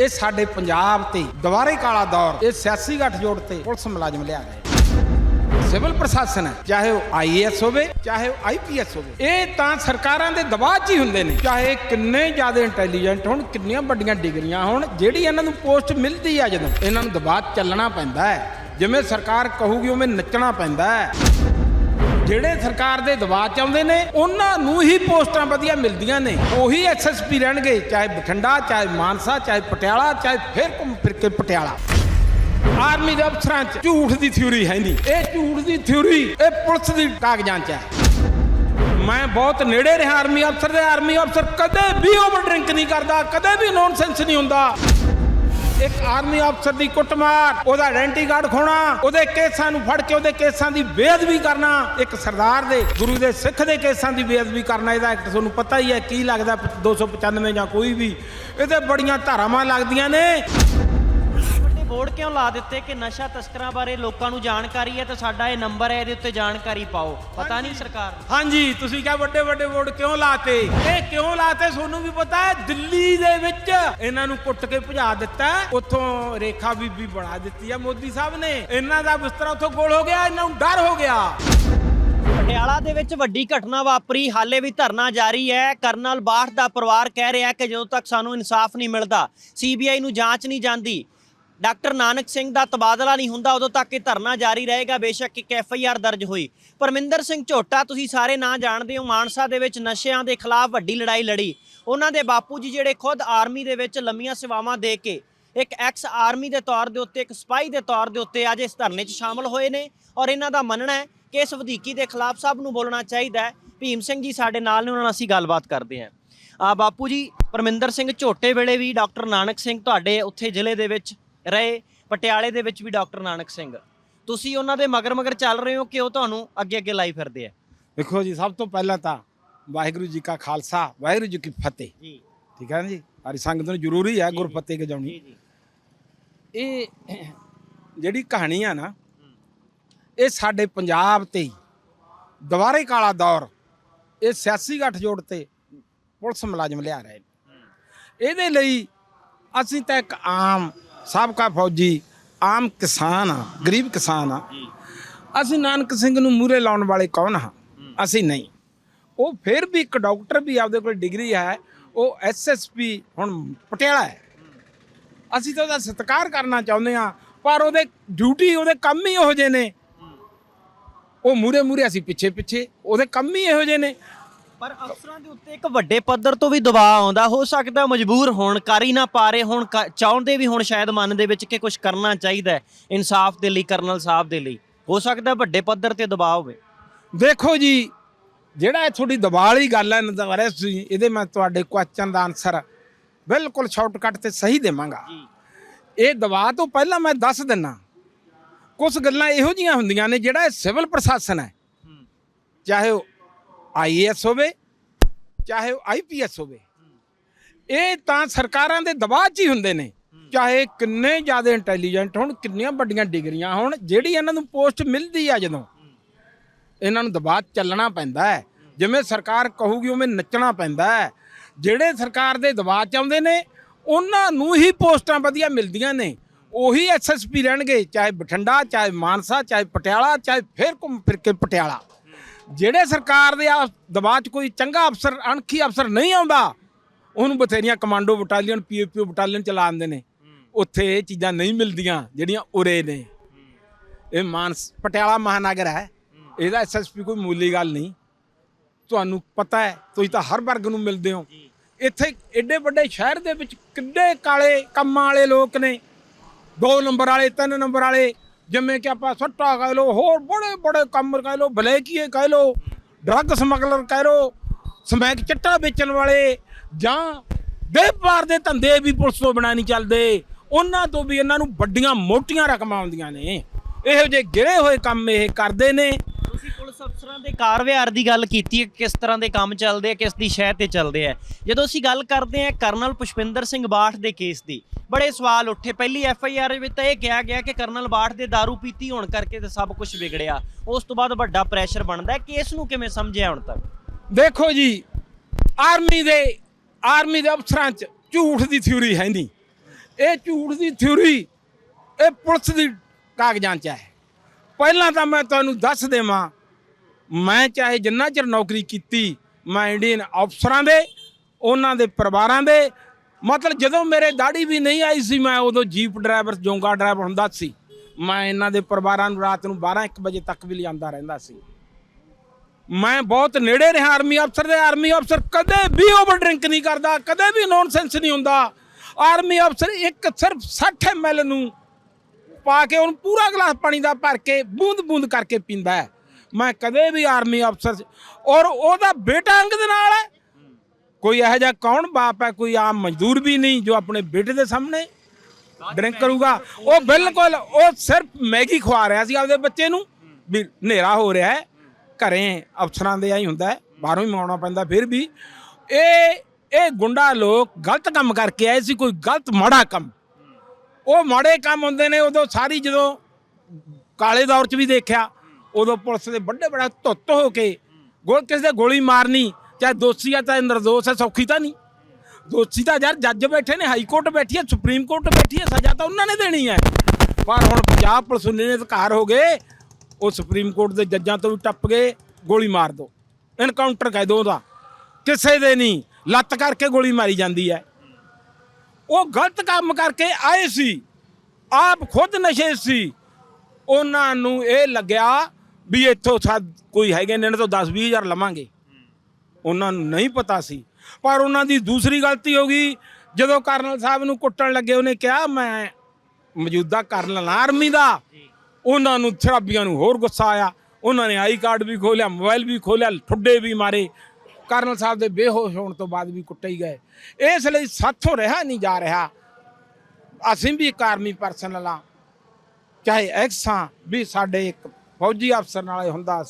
ਇਹ ਸਾਡੇ ਪੰਜਾਬ ਤੇ ਦੁਬਾਰੇ ਕਾਲਾ ਦੌਰ, ਇਹ ਸਿਆਸੀ ਗੱਠਜੋੜ ਤੇ ਪੁਲਿਸ ਮੁਲਾਜ਼ਮ ਲਿਆ ਗਏ। ਸਿਵਲ ਪ੍ਰਸ਼ਾਸਨ ਹੈ, ਚਾਹੇ ਉਹ ਆਈਏਐਸ ਹੋਵੇ, ਚਾਹੇ ਉਹ ਆਈਪੀਐਸ ਹੋਵੇ, ਇਹ ਤਾਂ ਸਰਕਾਰਾਂ ਦੇ ਦਬਾਅ 'ਚ ਹੀ ਹੁੰਦੇ ਨੇ। ਚਾਹੇ ਕਿੰਨੇ ਜ਼ਿਆਦਾ ਇੰਟੈਲੀਜੈਂਟ ਹੋਣ, ਕਿੰਨੀਆਂ ਵੱਡੀਆਂ ਡਿਗਰੀਆਂ ਹੋਣ, ਜਿਹੜੀ ਇਹਨਾਂ ਨੂੰ ਪੋਸਟ ਮਿਲਦੀ ਆ ਜਦੋਂ, ਇਹਨਾਂ ਨੂੰ ਦਬਾਅ ਚੱਲਣਾ ਪੈਂਦਾ ਹੈ। ਜਿਵੇਂ ਸਰਕਾਰ ਕਹੂਗੀ ਉਵੇਂ ਨੱਚਣਾ ਪੈਂਦਾ ਹੈ। ਜਿਹੜੇ ਸਰਕਾਰ ਦੇ ਦਬਾਅ ਚ ਆਉਂਦੇ ਨੇ, ਉਹਨਾਂ ਨੂੰ ਹੀ ਪੋਸਟਾਂ ਵਧੀਆ ਮਿਲਦੀਆਂ ਨੇ। ਉਹੀ ਐਸਐਸਪੀ ਰਹਿਣਗੇ, ਚਾਹੇ ਬਠਿੰਡਾ, ਚਾਹੇ ਮਾਨਸਾ, ਚਾਹੇ ਪਟਿਆਲਾ, ਚਾਹੇ ਫਿਰ ਘੁੰਮ ਫਿਰ ਕੇ ਪਟਿਆਲਾ। ਆਰਮੀ ਦੇ ਅਫਸਰਾਂ 'ਚ ਝੂਠ ਦੀ ਥਿਊਰੀ ਹੈ ਨਹੀਂ। ਇਹ ਝੂਠ ਦੀ ਥਿਊਰੀ, ਇਹ ਪੁਲਿਸ ਦੀ ਕਾਗਜ਼ਾਂ 'ਚ ਹੈ। ਮੈਂ ਬਹੁਤ ਨੇੜੇ ਰਿਹਾ ਆਰਮੀ ਅਫਸਰ ਦੇ। ਆਰਮੀ ਅਫਸਰ ਕਦੇ ਵੀ ਓਵਰ ਡਰਿੰਕ ਨਹੀਂ ਕਰਦਾ, ਕਦੇ ਵੀ ਨੌਨਸੈਂਸ ਨਹੀਂ ਹੁੰਦਾ। ਇੱਕ ਆਰਮੀ ਅਫਸਰ ਦੀ ਕੁੱਟਮਾਰ, ਉਹਦਾ ਆਇਡੈਂਟੀ ਕਾਰਡ ਖੋਣਾ, ਉਹਦੇ ਕੇਸਾਂ ਨੂੰ ਫੜ ਕੇ ਉਹਦੇ ਕੇਸਾਂ ਦੀ ਬੇਅਦਬੀ ਕਰਨਾ, ਇੱਕ ਸਰਦਾਰ ਦੇ, ਗੁਰੂ ਦੇ ਸਿੱਖ ਦੇ ਕੇਸਾਂ ਦੀ ਬੇਅਦਬੀ ਕਰਨਾ, ਇਹਦਾ ਐਕਟ ਤੁਹਾਨੂੰ ਪਤਾ ਹੀ ਹੈ, ਕੀ ਲੱਗਦਾ 295 ਜਾਂ ਕੋਈ ਵੀ, ਇਹਦੇ ਬੜੀਆਂ ਧਾਰਾਵਾਂ ਲੱਗਦੀਆਂ ਨੇ। ਬੋਰਡ ਕਿਉਂ ਲਾ ਦਿੱਤੇ ਕਿ ਨਸ਼ਾ ਤਸਕਰਾਂ ਬਾਰੇ ਲੋਕਾਂ ਨੂੰ ਜਾਣਕਾਰੀ ਹੈ ਤਾਂ ਸਾਡਾ ਇਹ ਨੰਬਰ ਹੈ ਇਹਦੇ ਉੱਤੇ ਜਾਣਕਾਰੀ ਪਾਓ। ਪਤਾ ਨਹੀਂ ਸਰਕਾਰ ਨੂੰ। ਹਾਂਜੀ ਤੁਸੀਂ ਕਿਹਾ ਵੱਡੇ ਵੱਡੇ ਬੋਰਡ ਕਿਉਂ ਲਾਤੇ? ਇਹ ਕਿਉਂ ਲਾਤੇ ਤੁਹਾਨੂੰ ਵੀ ਪਤਾ ਹੈ? ਦਿੱਲੀ ਦੇ ਵਿੱਚ ਇਹਨਾਂ ਨੂੰ ਕੁੱਟ ਕੇ ਭਜਾ ਦਿੱਤਾ ਉੱਥੋਂ ਰੇਖਾ ਬੀਬੀ ਬਣਾ ਦਿੱਤੀ ਆ ਮੋਦੀ ਸਾਹਿਬ ਨੇ। ਇਹਨਾਂ ਦਾ ਬਿਸਤਰਾ ਉੱਥੋਂ ਗੋਲ ਹੋ ਗਿਆ ਇਹਨਾਂ ਨੂੰ ਡਰ ਹੋ ਗਿਆ। ਪਟਿਆਲਾ ਦੇ ਵਿੱਚ ਵੱਡੀ ਘਟਨਾ ਵਾਪਰੀ। ਹਾਲੇ ਵੀ ਧਰਨਾ ਜਾਰੀ ਹੈ। ਕਰਨਲ ਬਾਠ ਦਾ ਪਰਿਵਾਰ ਕਹਿ ਰਿਹਾ ਕਿ ਜਦੋਂ ਤੱਕ ਸਾਨੂੰ ਇਨਸਾਫ ਨਹੀਂ ਮਿਲਦਾ ਸੀਬੀਆਈ ਨੂੰ ਜਾਂਚ ਨਹੀਂ ਜਾਂਦੀ। ਡਾਕਟਰ ਨਾਨਕ ਸਿੰਘ ਦਾ ਤਬਾਦਲਾ ਨਹੀਂ ਹੁੰਦਾ, ਉਦੋਂ ਤੱਕ ਇਹ ਧਰਨਾ ਜਾਰੀ ਰਹੇਗਾ। ਬੇਸ਼ੱਕ ਇੱਕ ਐਫ ਆਈ ਆਰ ਦਰਜ ਹੋਈ। ਪਰਮਿੰਦਰ ਸਿੰਘ ਝੋਟਾ, ਤੁਸੀਂ ਸਾਰੇ ਨਾਂ ਜਾਣਦੇ ਹੋ, ਮਾਨਸਾ ਦੇ ਵਿੱਚ ਨਸ਼ਿਆਂ ਦੇ ਖਿਲਾਫ ਵੱਡੀ ਲੜਾਈ ਲੜੀ। ਉਹਨਾਂ ਦੇ ਬਾਪੂ ਜੀ ਜਿਹੜੇ ਖੁਦ ਆਰਮੀ ਦੇ ਵਿੱਚ ਲੰਮੀਆਂ ਸੇਵਾਵਾਂ ਦੇ ਕੇ, ਇੱਕ ਐਕਸ ਆਰਮੀ ਦੇ ਤੌਰ ਦੇ ਉੱਤੇ, ਇੱਕ ਸਪਾਈ ਦੇ ਤੌਰ ਦੇ ਉੱਤੇ ਅੱਜ ਇਸ ਧਰਨੇ 'ਚ ਸ਼ਾਮਲ ਹੋਏ ਨੇ। ਔਰ ਇਹਨਾਂ ਦਾ ਮੰਨਣਾ ਹੈ ਕਿ ਇਸ ਵਧੀਕੀ ਦੇ ਖਿਲਾਫ ਸਭ ਨੂੰ ਬੋਲਣਾ ਚਾਹੀਦਾ ਹੈ। ਭੀਮ ਸਿੰਘ ਜੀ ਸਾਡੇ ਨਾਲ ਨੇ, ਉਹਨਾਂ ਨਾਲ ਅਸੀਂ ਗੱਲਬਾਤ ਕਰਦੇ ਹਾਂ। ਆ ਬਾਪੂ ਜੀ, ਪਰਮਿੰਦਰ ਸਿੰਘ ਝੋਟੇ ਵੇਲੇ ਵੀ ਡਾਕਟਰ ਨਾਨਕ ਸਿੰਘ ਤੁਹਾਡੇ ਉੱਥੇ ਜ਼ਿਲ੍ਹੇ ਦੇ ਵਿੱਚ ਰਹੇ ਪਟਿਆਲੇ ਦੇ ਵਿੱਚ ਵੀ ਡਾਕਟਰ ਨਾਨਕ ਸਿੰਘ। ਤੁਸੀਂ ਉਹਨਾਂ ਦੇ ਮਗਰ ਮਗਰ ਚੱਲ ਰਹੇ ਹੋ ਕਿ ਉਹ ਤੁਹਾਨੂੰ ਅੱਗੇ ਅੱਗੇ ਲਾਈ ਫਿਰਦੇ ਆ? ਦੇਖੋ ਜੀ ਸਭ ਤੋਂ ਪਹਿਲਾਂ ਤਾਂ ਵਾਹਿਗੁਰੂ ਜੀ ਕਾ ਖਾਲਸਾ ਵਾਹਿਗੁਰੂ ਜੀ ਕੀ ਫਤਿਹ। ਜੀ। ਠੀਕ ਹੈ ਨਾ ਜੀ? ਹਰੀ ਸੰਗਤ ਨੂੰ ਜ਼ਰੂਰੀ ਹੈ ਗੁਰਫਤਿਹ ਗਜਾਉਣੀ। ਜੀ ਇਹ ਜਿਹੜੀ ਕਹਾਣੀ ਆ ਨਾ ਇਹ ਸਾਡੇ ਪੰਜਾਬ ਤੇ ਹੀ ਦੁਬਾਰੇ ਕਾਲਾ ਦੌਰ ਇਹ ਸਿਆਸੀ ਗੱਠਜੋੜ ਤੇ ਪੁਲਿਸ ਮੁਲਾਜ਼ਮ ਲਿਆ ਰਹੇ ਨੇ। ਇਹਦੇ ਲਈ ਅਸੀਂ ਤਾਂ ਇੱਕ ਆਮ ਸਾਬਕਾ ਫੌਜੀ ਆਮ ਕਿਸਾਨ ਆ ਗਰੀਬ ਕਿਸਾਨ ਆ। ਅਸੀਂ ਨਾਨਕ ਸਿੰਘ ਨੂੰ ਮੂਰੇ ਲਾਉਣ ਵਾਲੇ ਕੌਣ ਹਾਂ? ਅਸੀਂ ਨਹੀਂ। ਉਹ ਫਿਰ ਵੀ ਇੱਕ ਡਾਕਟਰ ਵੀ ਆਪਦੇ ਕੋਲ ਡਿਗਰੀ ਹੈ। ਉਹ ਐਸਐਸਪੀ ਹੁਣ ਪਟਿਆਲਾ ਹੈ। ਅਸੀਂ ਤਾਂ ਉਹਦਾ ਸਤਿਕਾਰ ਕਰਨਾ ਚਾਹੁੰਦੇ ਆ ਪਰ ਉਹਦੇ ਡਿਊਟੀ ਉਹਦੇ ਕੰਮ ਹੀ ਇਹੋ ਜਿਹੇ ਨੇ। ਉਹ ਮੂਰੇ ਮੂਰੇ ਅਸੀਂ ਪਿੱਛੇ ਪਿੱਛੇ ਉਹਦੇ ਕੰਮ ਹੀ ਇਹੋ ਜਿਹੇ ਨੇ। ਪਰ ਅਫਸਰਾਂ ਦੇ ਉੱਤੇ ਇੱਕ ਵੱਡੇ ਪੱਧਰ ਤੋਂ ਵੀ ਦਬਾਅ ਆਉਂਦਾ ਹੋ ਸਕਦਾ ਮਜਬੂਰ ਹੋਣ ਕਰ ਹੀ ਨਾ ਪਾ ਰਹੇ ਹੁਣ ਚਾਹੁੰਦੇ ਵੀ ਹੁਣ ਸ਼ਾਇਦ ਮਨ ਦੇ ਵਿੱਚ ਕਿ ਕੁਝ ਕਰਨਾ ਚਾਹੀਦਾ ਹੈ ਇਨਸਾਫ ਦੇ ਲਈ ਕਰਨਲ ਸਾਹਿਬ ਦੇ ਲਈ। ਹੋ ਸਕਦਾ ਵੱਡੇ ਪੱਧਰ ਤੇ ਦਬਾਅ ਹੋਵੇ। ਦੇਖੋ ਜੀ ਜਿਹੜਾ ਇਹ ਤੁਹਾਡੀ ਦਬਾਅ ਵਾਲੀ ਗੱਲ ਹੈ ਨਜ਼ਾਰੇ ਤੁਸੀਂ ਇਹਦੇ ਮੈਂ ਤੁਹਾਡੇ ਕੁਐਸਚਨ ਦਾ ਆਨਸਰ ਬਿਲਕੁਲ ਸ਼ਾਰਟਕਟ ਤੇ ਸਹੀ ਦੇਵਾਂਗਾ। ਇਹ ਦਬਾਅ ਤੋਂ ਪਹਿਲਾਂ ਮੈਂ ਦੱਸ ਦਿੰਨਾ ਕੁਝ ਗੱਲਾਂ ਇਹੋ ਜੀਆਂ ਹੁੰਦੀਆਂ ਨੇ ਜਿਹੜਾ ਇਹ ਸਿਵਲ ਪ੍ਰਸ਼ਾਸਨ ਹੈ। ਚਾਹੇ ਉਹ ਆਈਏਐਸ ਹੋਵੇ, ਚਾਹੇ ਉਹ ਆਈਪੀਐਸ ਹੋਵੇ, ਇਹ ਤਾਂ ਸਰਕਾਰਾਂ ਦੇ ਦਬਾਅ 'ਚ ਹੀ ਹੁੰਦੇ ਨੇ। ਚਾਹੇ ਕਿੰਨੇ ਜ਼ਿਆਦਾ ਇੰਟੈਲੀਜੈਂਟ ਹੋਣ, ਕਿੰਨੀਆਂ ਵੱਡੀਆਂ ਡਿਗਰੀਆਂ ਹੋਣ, ਜਿਹੜੀ ਇਹਨਾਂ ਨੂੰ ਪੋਸਟ ਮਿਲਦੀ ਆ ਜਦੋਂ, ਇਹਨਾਂ ਨੂੰ ਦਬਾਅ ਚੱਲਣਾ ਪੈਂਦਾ ਹੈ। ਜਿਵੇਂ ਸਰਕਾਰ ਕਹੂਗੀ, ਉਵੇਂ ਨੱਚਣਾ ਪੈਂਦਾ ਹੈ। ਜਿਹੜੇ ਸਰਕਾਰ ਦੇ ਦਬਾਅ 'ਚ ਆਉਂਦੇ ਨੇ, ਉਹਨਾਂ ਨੂੰ ਹੀ ਪੋਸਟਾਂ ਵਧੀਆ ਮਿਲਦੀਆਂ ਨੇ। ਉਹੀ ਐਸਐਸਪੀ ਰਹਿਣਗੇ, ਚਾਹੇ ਬਠਿੰਡਾ, ਚਾਹੇ ਮਾਨਸਾ, ਚਾਹੇ ਪਟਿਆਲਾ, ਚਾਹੇ ਫਿਰ ਘੁੰਮ ਫਿਰ ਕੇ ਪਟਿਆਲਾ। ਜਿਹੜੇ ਸਰਕਾਰ ਦੇ ਆ ਦਬਾਅ 'ਚ ਕੋਈ ਚੰਗਾ ਅਫਸਰ, ਅਣਖੀ ਅਫਸਰ ਨਹੀਂ ਆਉਂਦਾ, ਉਹਨੂੰ ਬਥੇਰੀਆਂ ਕਮਾਂਡੋ ਬਟਾਲੀਅਨ ਪੀਏਪੀਓ ਬਟਾਲੀਅਨ ਚਲਾ ਆਉਂਦੇ ਨੇ। ਉੱਥੇ ਇਹ ਚੀਜ਼ਾਂ ਨਹੀਂ ਮਿਲਦੀਆਂ, ਜਿਹੜੀਆਂ ਉਰੇ ਨੇ। ਇਹ ਮਾਨਸ ਪਟਿਆਲਾ ਮਹਾਨਗਰ ਹੈ। ਇਹਦਾ ਐਸਐਸਪੀ ਕੋਈ ਮੂਲੀ ਗੱਲ ਨਹੀਂ। ਤੁਹਾਨੂੰ ਪਤਾ ਹੈ, ਤੁਸੀਂ ਤਾਂ ਹਰ ਵਰਗ ਨੂੰ ਮਿਲਦੇ ਹੋ। ਇੱਥੇ ਏਡੇ ਵੱਡੇ ਸ਼ਹਿਰ ਦੇ ਵਿੱਚ ਕਿੱਡੇ ਕਾਲੇ ਕੰਮਾਂ ਵਾਲੇ ਲੋਕ ਨੇ। ਦੋ ਨੰਬਰ ਵਾਲੇ, ਤਿੰਨ ਨੰਬਰ ਵਾਲੇ ਜਿਵੇਂ ਕਿ ਆਪਾਂ ਸੱਟਾ ਕਹਿ ਲੋ ਹੋਰ ਬੜੇ ਬੜੇ ਕੰਮ ਕਹਿ ਲੋ ਬਲੈਕੀਏ ਕਹਿ ਲੋ ਡਰੱਗ ਸਮਗਲਰ ਕਹਿ ਲੋ ਸਮੈਕ ਚਿੱਟਾ ਵੇਚਣ ਵਾਲੇ ਜਾਂ ਵਪਾਰ ਦੇ ਧੰਦੇ ਵੀ ਪੁਲਿਸ ਤੋਂ ਬਿਨਾਂ ਨਹੀਂ ਚੱਲਦੇ। ਉਹਨਾਂ ਤੋਂ ਵੀ ਇਹਨਾਂ ਨੂੰ ਵੱਡੀਆਂ ਮੋਟੀਆਂ ਰਕਮਾਂ ਆਉਂਦੀਆਂ ਨੇ। ਇਹੋ ਜਿਹੇ ਗਿਰੇ ਹੋਏ ਕੰਮ ਇਹ ਕਰਦੇ ਨੇ। ਅਫਸਰਾਂ ਦੇ ਕਾਰ ਵਿਹਾਰ ਦੀ ਗੱਲ ਕੀਤੀ ਹੈ ਕਿਸ ਤਰ੍ਹਾਂ ਦੇ ਕੰਮ ਚੱਲਦੇ ਆ, ਕਿਸ ਦੀ ਸ਼ਹਿ ਤੇ ਚੱਲਦੇ ਆ। ਜਦੋਂ ਅਸੀਂ ਗੱਲ ਕਰਦੇ ਆ ਕਰਨਲ ਪੁਸ਼ਪਿੰਦਰ ਸਿੰਘ ਬਾਠ ਦੇ ਕੇਸ ਦੀ, ਬੜੇ ਸਵਾਲ ਉੱਠੇ। ਪਹਿਲੀ ਐਫ ਆਈ ਆਰ ਵਿੱਚ ਤਾਂ ਇਹ ਕਿਹਾ ਗਿਆ ਕਿ ਕਰਨਲ ਬਾਠ ਦੇ दारू ਪੀਤੀ ਹੋਣ ਕਰਕੇ ਤੇ ਸਭ ਕੁਝ ਵਿਗੜਿਆ। ਉਸ ਤੋਂ ਬਾਅਦ ਵੱਡਾ ਪ੍ਰੈਸ਼ਰ ਬਣਦਾ ਹੈ। ਕੇਸ ਨੂੰ ਕਿਵੇਂ ਸਮਝਿਆ ਹੁਣ ਤੱਕ? ਦੇਖੋ ਜੀ ਆਰਮੀ ਦੇ ਆਰਮੀ ਦੇ ਅਫਸਰਾਂ 'ਚ ਝੂਠ ਦੀ ਥਿਊਰੀ ਹੈ ਨਹੀਂ। ਇਹ ਝੂਠ ਦੀ ਥਿਊਰੀ ਇਹ ਪੁਲਿਸ ਦੀ ਕਾਗਜ਼ਾਂ 'ਚ ਹੈ। ਪਹਿਲਾਂ ਤਾਂ ਮੈਂ ਤੁਹਾਨੂੰ ਦੱਸ ਦੇਵਾਂ ਮੈਂ ਚਾਹੇ ਜਿੰਨਾ ਚਿਰ ਨੌਕਰੀ ਕੀਤੀ, ਮੈਂ ਇੰਡੀਅਨ ਅਫਸਰਾਂ ਦੇ, ਉਹਨਾਂ ਦੇ ਪਰਿਵਾਰਾਂ ਦੇ, ਮਤਲਬ ਜਦੋਂ ਮੇਰੇ ਦਾੜੀ ਵੀ ਨਹੀਂ ਆਈ ਸੀ, ਮੈਂ ਉਦੋਂ ਜੀਪ ਡਰਾਈਵਰ ਜੋਂਗਾ ਡਰਾਈਵਰ ਹੁੰਦਾ ਸੀ। ਮੈਂ ਇਹਨਾਂ ਦੇ ਪਰਿਵਾਰਾਂ ਨੂੰ ਰਾਤ ਨੂੰ 12 1 ਵਜੇ ਤੱਕ ਵੀ ਲਿਆਂਦਾ ਰਹਿੰਦਾ ਸੀ। ਮੈਂ ਬਹੁਤ ਨੇੜੇ ਰਿਹਾ ਆਰਮੀ ਅਫਸਰ ਦੇ ਆਰਮੀ ਅਫਸਰ ਕਦੇ ਵੀ ਓਵਰ ਡਰਿੰਕ ਨਹੀਂ ਕਰਦਾ, ਕਦੇ ਵੀ ਨੌਨਸੈਂਸ ਨਹੀਂ ਹੁੰਦਾ। ਆਰਮੀ ਅਫਸਰ ਇੱਕ ਸਿਰਫ 60 ml ਨੂੰ ਪਾ ਕੇ ਉਹਨੂੰ ਪੂਰਾ ਗਲਾਸ ਪਾਣੀ ਦਾ ਭਰ ਕੇ ਬੂੰਦ ਬੂੰਦ ਕਰਕੇ ਪੀਂਦਾ ਹੈ। ਮੈਂ ਕਦੇ ਵੀ ਆਰਮੀ ਅਫਸਰ 'ਚ- ਔਰ ਉਹਦਾ ਬੇਟਾ ਅੰਗ ਦੇ ਨਾਲ ਹੈ। ਕੋਈ ਇਹੋ ਜਿਹਾ ਕੌਣ? ਬਾਪ ਹੈ, ਕੋਈ ਆਮ ਮਜ਼ਦੂਰ ਵੀ ਨਹੀਂ ਜੋ ਆਪਣੇ ਬੇਟੇ ਦੇ ਸਾਹਮਣੇ ਡਰਿੰਕ ਕਰੂਗਾ। ਉਹ ਬਿਲਕੁਲ, ਉਹ ਸਿਰਫ ਮੈਗੀ ਖਵਾ ਰਿਹਾ ਸੀ ਆਪਦੇ ਬੱਚੇ ਨੂੰ। ਵੀ ਹਨੇਰਾ ਹੋ ਰਿਹਾ ਹੈ। ਘਰੇ ਅਫਸਰਾਂ ਦੇ ਆਈ ਹੁੰਦਾ ਬਾਹਰੋਂ ਹੀ ਮੰਗਾਉਣਾ ਪੈਂਦਾ ਫਿਰ ਵੀ। ਇਹ ਇਹ ਗੁੰਡਾ ਲੋਕ ਗਲਤ ਕੰਮ ਕਰਕੇ ਆਏ ਸੀ। ਕੋਈ ਗਲਤ ਮਾੜਾ ਕੰਮ। ਉਹ ਮਾੜੇ ਕੰਮ ਹੁੰਦੇ ਨੇ। ਉਦੋਂ ਸਾਰੀ ਜਦੋਂ ਕਾਲੇ ਦੌਰ 'ਚ ਵੀ ਦੇਖਿਆ। ਉਦੋਂ ਪੁਲਿਸ ਦੇ ਵੱਡੇ ਬੜਾ ਧੁੱਤ ਹੋ ਕੇ ਗੋਲ ਕਿਸੇ ਦੇ ਗੋਲੀ ਮਾਰਨੀ, ਚਾਹੇ ਦੋਸ਼ੀ ਆ, ਚਾਹੇ ਨਿਰਦੋਸ਼ ਹੈ ਸੌਖੀ ਤਾਂ ਨਹੀਂ। ਦੋਸ਼ੀ ਤਾਂ ਯਾਰ ਜੱਜ ਬੈਠੇ ਨੇ, ਹਾਈ ਕੋਰਟ ਬੈਠੀ ਹੈ, ਸੁਪਰੀਮ ਕੋਰਟ ਬੈਠੀ ਹੈ, ਸਜ਼ਾ ਤਾਂ ਉਹਨਾਂ ਨੇ ਦੇਣੀ ਹੈ। ਪਰ ਹੁਣ ਪੰਜਾਬ ਪੁਲਿਸ ਨੇ ਅਧਿਕਾਰ ਹੋ ਗਏ, ਉਹ ਸੁਪਰੀਮ ਕੋਰਟ ਦੇ ਜੱਜਾਂ ਤੋਂ ਵੀ ਟੱਪ ਗਏ, ਗੋਲੀ ਮਾਰ ਦੋ। ਇਨਕਾਊਂਟਰ ਕਹਿ ਦੋ ਉਹਦਾ। ਕਿਸੇ ਦੇ ਨਹੀਂ, ਲੱਤ ਕਰਕੇ ਗੋਲੀ ਮਾਰੀ ਜਾਂਦੀ ਹੈ। ਉਹ ਗਲਤ ਕੰਮ ਕਰਕੇ ਆਏ ਸੀ। ਆਪ ਖੁਦ ਨਸ਼ੇ ਸੀ। ਉਹਨਾਂ ਨੂੰ ਇਹ ਲੱਗਿਆ ਵੀ ਇੱਥੋਂ ਸਾਡ ਕੋਈ ਹੈਗੇ ਨੇ ਇਹਨਾਂ ਤੋਂ 10 20 ਹਜ਼ਾਰ ਲਵਾਂਗੇ। ਉਹਨਾਂ ਨੂੰ ਨਹੀਂ ਪਤਾ ਸੀ। ਪਰ ਉਹਨਾਂ ਦੀ ਦੂਸਰੀ ਗਲਤੀ ਹੋ ਗਈ। ਜਦੋਂ ਕਰਨਲ ਸਾਹਿਬ ਨੂੰ ਕੁੱਟਣ ਲੱਗੇ ਉਹਨੇ ਕਿਹਾ ਮੈਂ ਮੌਜੂਦਾ ਕਰਨਲ ਆਰਮੀ ਦਾ। ਉਹਨਾਂ ਨੂੰ ਸ਼ਰਾਬੀਆਂ ਨੂੰ ਹੋਰ ਗੁੱਸਾ ਆਇਆ। ਉਹਨਾਂ ਨੇ ਆਈ ਕਾਰਡ ਵੀ ਖੋਲਿਆ ਮੋਬਾਈਲ ਵੀ ਖੋਲਿਆ ਠੁੱਡੇ ਵੀ ਮਾਰੇ। ਕਰਨਲ ਸਾਹਿਬ ਦੇ ਬੇਹੋਸ਼ ਹੋਣ ਤੋਂ ਬਾਅਦ ਵੀ ਕੁੱਟੇ ਹੀ ਗਏ। ਇਸ ਲਈ ਸਾਥੋਂ ਰਿਹਾ ਨਹੀਂ ਜਾ ਰਿਹਾ। ਅਸੀਂ ਵੀ ਇੱਕ ਆਰਮੀ ਪਰਸਨਲ ਆ ਚਾਹੇ ਐਕਸ ਵੀ ਸਾਡੇ ਇੱਕ ਫੌਜੀ ਅਫਸਰ ਨਾਲ ਇਹ ਹੁੰਦਾ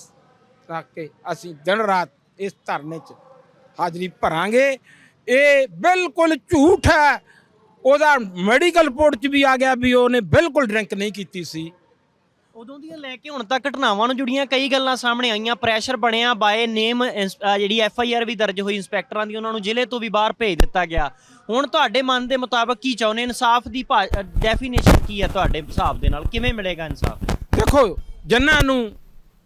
ਤਾਂ ਕਿ ਅਸੀਂ ਦਿਨ ਰਾਤ ਇਸ ਧਰਨੇ 'ਚ ਹਾਜ਼ਰੀ ਭਰਾਂਗੇ। ਇਹ ਬਿਲਕੁਲ ਝੂਠ ਹੈ। ਉਹਦਾ ਮੈਡੀਕਲ ਰਿਪੋਰਟ 'ਚ ਵੀ ਆ ਗਿਆ ਵੀ ਉਹਨੇ ਬਿਲਕੁਲ ਡਰਿੰਕ ਨਹੀਂ ਕੀਤੀ ਸੀ। ਉਦੋਂ ਦੀਆਂ ਲੈ ਕੇ ਹੁਣ ਤੱਕ ਘਟਨਾਵਾਂ ਨੂੰ ਜੁੜੀਆਂ ਕਈ ਗੱਲਾਂ ਸਾਹਮਣੇ ਆਈਆਂ। ਪ੍ਰੈਸ਼ਰ ਬਣਿਆ ਬਾਏ ਨੇਮ ਜਿਹੜੀ ਐਫ ਆਈ ਆਰ ਵੀ ਦਰਜ ਹੋਈ ਇੰਸਪੈਕਟਰਾਂ ਦੀ ਉਹਨਾਂ ਨੂੰ ਜ਼ਿਲ੍ਹੇ ਤੋਂ ਵੀ ਬਾਹਰ ਭੇਜ ਦਿੱਤਾ ਗਿਆ। ਹੁਣ ਤੁਹਾਡੇ ਮਨ ਦੇ ਮੁਤਾਬਕ ਕੀ ਚਾਹੁੰਦੇ? ਇਨਸਾਫ ਦੀ ਡੈਫੀਨੇਸ਼ਨ ਕੀ ਹੈ ਤੁਹਾਡੇ ਹਿਸਾਬ ਦੇ ਨਾਲ? ਕਿਵੇਂ ਮਿਲੇਗਾ ਇਨਸਾਫ? ਦੇਖੋ ਜਿਨ੍ਹਾਂ ਨੂੰ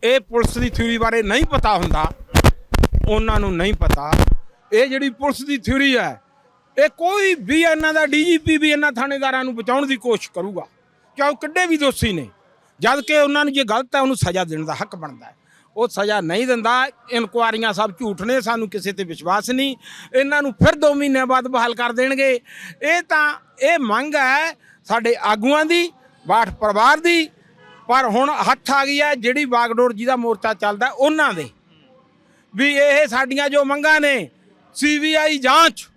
ਇਹ ਪੁਲਿਸ ਦੀ ਥਿਊਰੀ ਬਾਰੇ ਨਹੀਂ ਪਤਾ ਹੁੰਦਾ, ਉਹਨਾਂ ਨੂੰ ਨਹੀਂ ਪਤਾ। ਇਹ ਜਿਹੜੀ ਪੁਲਿਸ ਦੀ ਥਿਊਰੀ ਹੈ, ਇਹ ਕੋਈ ਵੀ ਇਹਨਾਂ ਦਾ ਡੀਜੀਪੀ ਵੀ ਇਹਨਾਂ ਥਾਣੇਦਾਰਾਂ ਨੂੰ ਬਚਾਉਣ ਦੀ ਕੋਸ਼ਿਸ਼ ਕਰੂਗਾ ਚਾਹੇ ਉਹ ਕਿੱਡੇ ਵੀ ਦੋਸ਼ੀ ਨੇ। ਜਦ ਕਿ ਉਹਨਾਂ ਨੂੰ ਜੇ ਗਲਤ ਹੈ, ਉਹਨੂੰ ਸਜ਼ਾ ਦੇਣ ਦਾ ਹੱਕ ਬਣਦਾ ਹੈ। ਉਹ ਸਜ਼ਾ ਨਹੀਂ ਦਿੰਦਾ, ਇਨਕੁਆਰੀਆਂ ਸਭ ਝੂਠ ਨੇ, ਸਾਨੂੰ ਕਿਸੇ ਤੇ ਵਿਸ਼ਵਾਸ ਨਹੀਂ। ਇਹਨਾਂ ਨੂੰ ਫਿਰ 2 ਮਹੀਨਿਆਂ ਬਾਅਦ ਬਹਾਲ ਕਰ ਦੇਣਗੇ। ਇਹ ਤਾਂ, ਇਹ ਮੰਗ ਹੈ ਸਾਡੇ ਆਗੂਆਂ ਦੀ ਬਾਠ ਪਰਿਵਾਰ ਦੀ ਪਰ ਹੁਣ ਹੱਥ ਆ ਗਈ ਹੈ ਜਿਹੜੀ ਬਾਗਡੋਰ ਜਿਹਦਾ ਮੋਰਚਾ ਚੱਲਦਾ ਉਹਨਾਂ ਦੇ। ਵੀ ਇਹ ਸਾਡੀਆਂ ਜੋ ਮੰਗਾਂ ਨੇ ਸੀਬੀਆਈ ਜਾਂਚ,